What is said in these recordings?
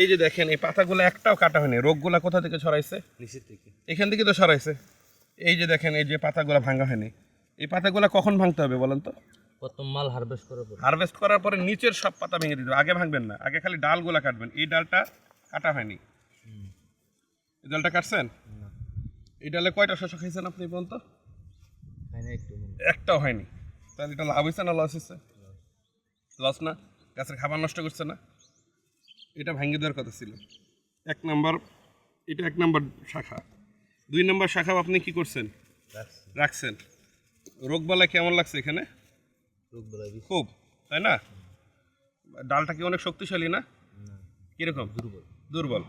এই যে দেখেন এই পাতাগুলো একটাও কাটা হয়নি। রোগগুলা কোথা থেকে ছড়াইছে? নিচের থেকে এখান থেকে তো সরাইছে এই যে দেখেন এই যে পাতাগুলো ভাঙা হয়নি। এই পাতাগুলো কখন ভাঙতে হবে বলেন তো? প্রথম মাল হারভেস্ট করার পর। হারভেস্ট করার পরে নিচের সব পাতা ভেঙে দিতে আগে ভাঙবেন না আগে খালি ডালগুলো কাটবেন। এই ডালটা কাটা হয়নি। এই ডালটা কাটছেন? এই ডালে কয়টা শশা খাইছেন আপনি বলুন তো একটু একটাও হয়নি। তাহলে এটা লাভ হয়েছে না লস হয়েছে? লস না? গাছের খাবার নষ্ট করছে না? এটা ভাঙিয়ে দেওয়ার কথা ছিল। এক নাম্বার এটা এক নাম্বার শাখা। দুই নাম্বার শাখা আপনি কি করছেন? রাখছি রাখছেন। রোগবালাই কেমন লাগছে এখানে? খুব তাই না? ডালটা কি অনেক শক্তিশালী না? কীরকম? দুর্বল। দুর্বল।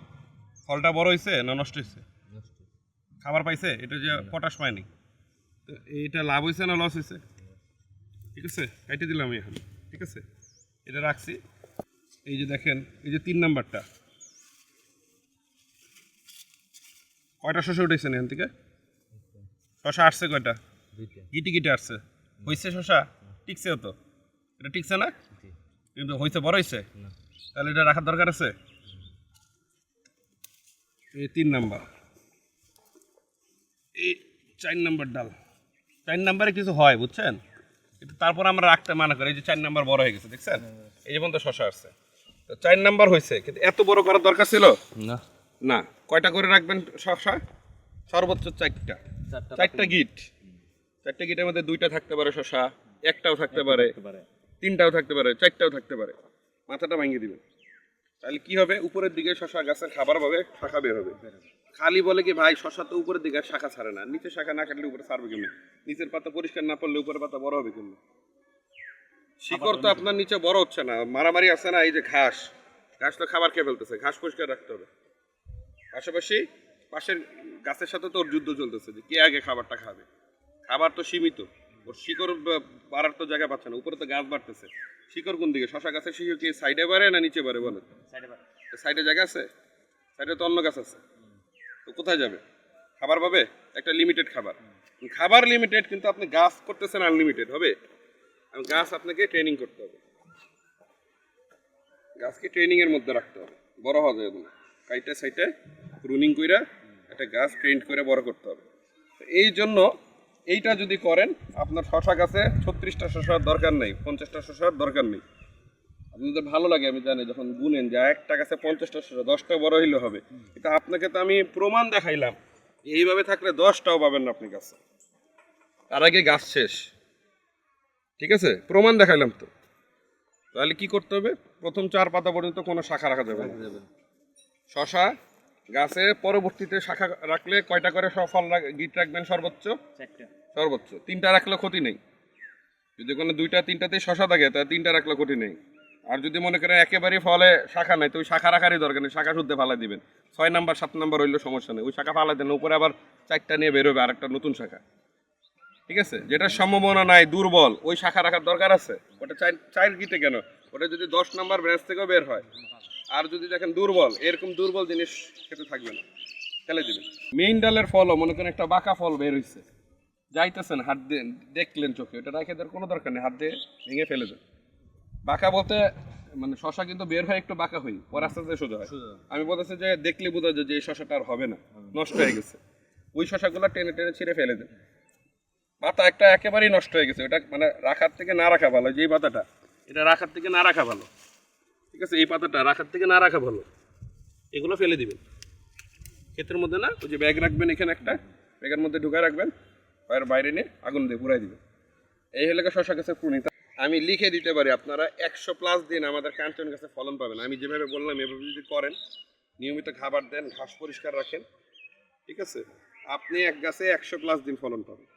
ফলটা বড় হয়েছে না নষ্ট হয়েছে? খাবার পাইছে? এটা যে পটাশ পায়নি। তো এটা লাভ হয়েছে না লস হয়েছে? ঠিক আছে? কাইটে দিলাম এখন। ঠিক আছে? এটা রাখছি। এই যে দেখেন এই যে তিন নাম্বারটা। কয়টা শশা উঠেছেন এখান থেকে? শশা আসছে কয়টা? দুইটা। গিটি আসছে। হয়েছে শশা? টিকছেও তো। এটা টিকছে না? কিন্তু হয়েছে বড় হয়েছে তাহলে এটা রাখার দরকার আছে? এই তিন নাম্বার। এই চার নাম্বার ডাল। চার নাম্বারে কিছু হয় বুঝছেন? কিন্তু তারপর আমরা রাখতে মানা করি এই যে চার নাম্বার বড় হয়ে গেছে দেখছেন? এই যেমন তো শশা আসছে। চার নাম্বার হয়েছে। কিন্তু এত বড় করার দরকার ছিল? না। না। কয়টা করে রাখবেন শশা সর্বোচ্চ চারটা। চারটা গিট। চারটা গিটের মধ্যে দুইটা থাকতে পারে শশা একটাও থাকতে পারে তিনটাও থাকতে পারে চারটাও থাকতে পারে। মাথাটা ভাঙিয়ে দিবেন। তাহলে কি হবে? উপরের দিকে শশা গাছের খাবার পাবে শাখা বের হবে। খালি বলে কি ভাই শশা তো উপরের দিকে শাখা ছাড়ে না। নিচে শাখা না কাটলে উপরে ছাড়বে কেমন? নিচের পাতা পরিষ্কার না করলে উপরের পাতা বড় হবে কেমন? শিকড় তো আপনার নিচে বড় হচ্ছে না মারামারি আছে না এই যে ঘাস। ঘাস তো খাবার খেয়ে ফেলতেছে ঘাস পরিষ্কার রাখতে হবে। পাশাপাশি পাশের গাছের সাথে তো ওর যুদ্ধ চলতেছে যে কে আগে খাবারটা খাবে। খাবার তো সীমিত ওর শিকড় বাড়ার তো জায়গা পাচ্ছে না উপরে তো গাছ বাড়তেছে। শিকড় কোন দিকে? শশা গাছের শিকড় কি সাইডে বাড়ে না নিচে বাড়ে বলেন? সাইডে জায়গা আছে? সাইডে তো অন্য গাছ আছে। তো কোথায় যাবে? খাবার পাবে? একটা লিমিটেড খাবার। খাবার লিমিটেড কিন্তু আপনি গাছ করতেছেন আনলিমিটেড হবে? আর গাছ আপনাকে ট্রেনিং করতে হবে। গাছকে ট্রেনিং এর মধ্যে রাখতে হবে। বড় হওয়া যাবে না। কাইটে সাইটে রুনিং কইরা একটা গাছ ট্রেন করে বড় করতে হবে। এই জন্য এইটা যদি করেন, আপনার শশা গাছে ছত্রিশটা শশার দরকার নেই, পঞ্চাশটা শশার দরকার নেই। আপনাদের ভালো লাগে, আমি জানি, যখন গুনেন যে একটা গাছে পঞ্চাশটা শশা, দশটা বড় হইলে হবে। কিন্তু আপনাকে তো আমি প্রমাণ দেখাইলাম এইভাবে থাকলে দশটাও পাবেন না আপনি গাছে। তার আগে গাছ শেষ। ঠিক আছে? প্রমাণ দেখাইলাম তো। তাহলে কি করতে হবে? প্রথম চার পাতা পর্যন্ত কোনো শাখা রাখা যাবে না। শশা গাছে পরবর্তীতে শাখা রাখলে কয়টা করে সব ফল গিট রাখবেন সর্বোচ্চ? সর্বোচ্চ। তিনটা রাখলে ক্ষতি নেই। যদি কোনো দুইটা তিনটাতেই শশা থাকে তাহলে তিনটা রাখলে ক্ষতি নেই। আর যদি মনে করেন একেবারেই ফলে শাখা নাই তো ওই শাখা রাখারই দরকার নেই। শাখা শুদ্ধে ফালাই দিবেন। ছয় নাম্বার সাত নাম্বার হইলে সমস্যা নেই। ওই শাখা ফালাই দেন উপরে আবার চারটা নিয়ে বেরোবে আরেকটা নতুন শাখা। ঠিক আছে? যেটার সম্ভাবনা নাই দুর্বল ওই শাখা রাখার দরকার আছে? ওটা চার গিটে কেন? ওটা যদি দশ নাম্বার ব্রাঞ্চ থেকেও বের হয় আর যদি দেখেন দুর্বল এরকম দুর্বল জিনিস খেতে থাকবে না। ফেলে দিবেন। মেইন ডালের ফলও মনে করেন একটা বাঁকা ফল বের হইছে। যাইতেছেন হাত দিয়ে দেখলেন চোখে ওটা রাখে দেওয়ার কোনো দরকার নেই হাত দিয়ে ভেঙে ফেলে দেন। বাঁকা বলতে মানে শশা কিন্তু বের হয় একটু বাঁকা হই পরে আস্তে আস্তে সোজা হয়। আমি বলতেছি যে দেখলে বোঝা যায় যে এই শশাটা আর হবে না নষ্ট হয়ে গেছে। ওই শশাগুলো টেনে টেনে ছিঁড়ে ফেলে দেন। পাতা একটা একেবারেই নষ্ট হয়ে গেছে। ওটা মানে রাখার থেকে না রাখা ভালো যে পাতাটা এটা রাখার থেকে না রাখা ভালো। ঠিক আছে? এই পাতাটা রাখার থেকে না রাখা ভালো। এগুলো ফেলে দিবেন। ক্ষেতের মধ্যে না, ওই যে ব্যাগ রাখবেন এখানে একটা, ব্যাগের মধ্যে ঢুকায় রাখবেন আর বাইরে নিয়ে আগুন দিয়ে পুরাই দিবেন। এই হলে শশা গাছের প্রণীত আমি লিখে দিতে পারি, আপনারা একশো প্লাস দিন আমাদের কাঞ্চন গাছে ফলন পাবেন। আমি যেভাবে বললাম, এভাবে যদি করেন, নিয়মিত খাবার দেন, ঘাস পরিষ্কার রাখেন, ঠিক আছে? আপনি এক গাছে একশো প্লাস দিন ফলন পাবেন।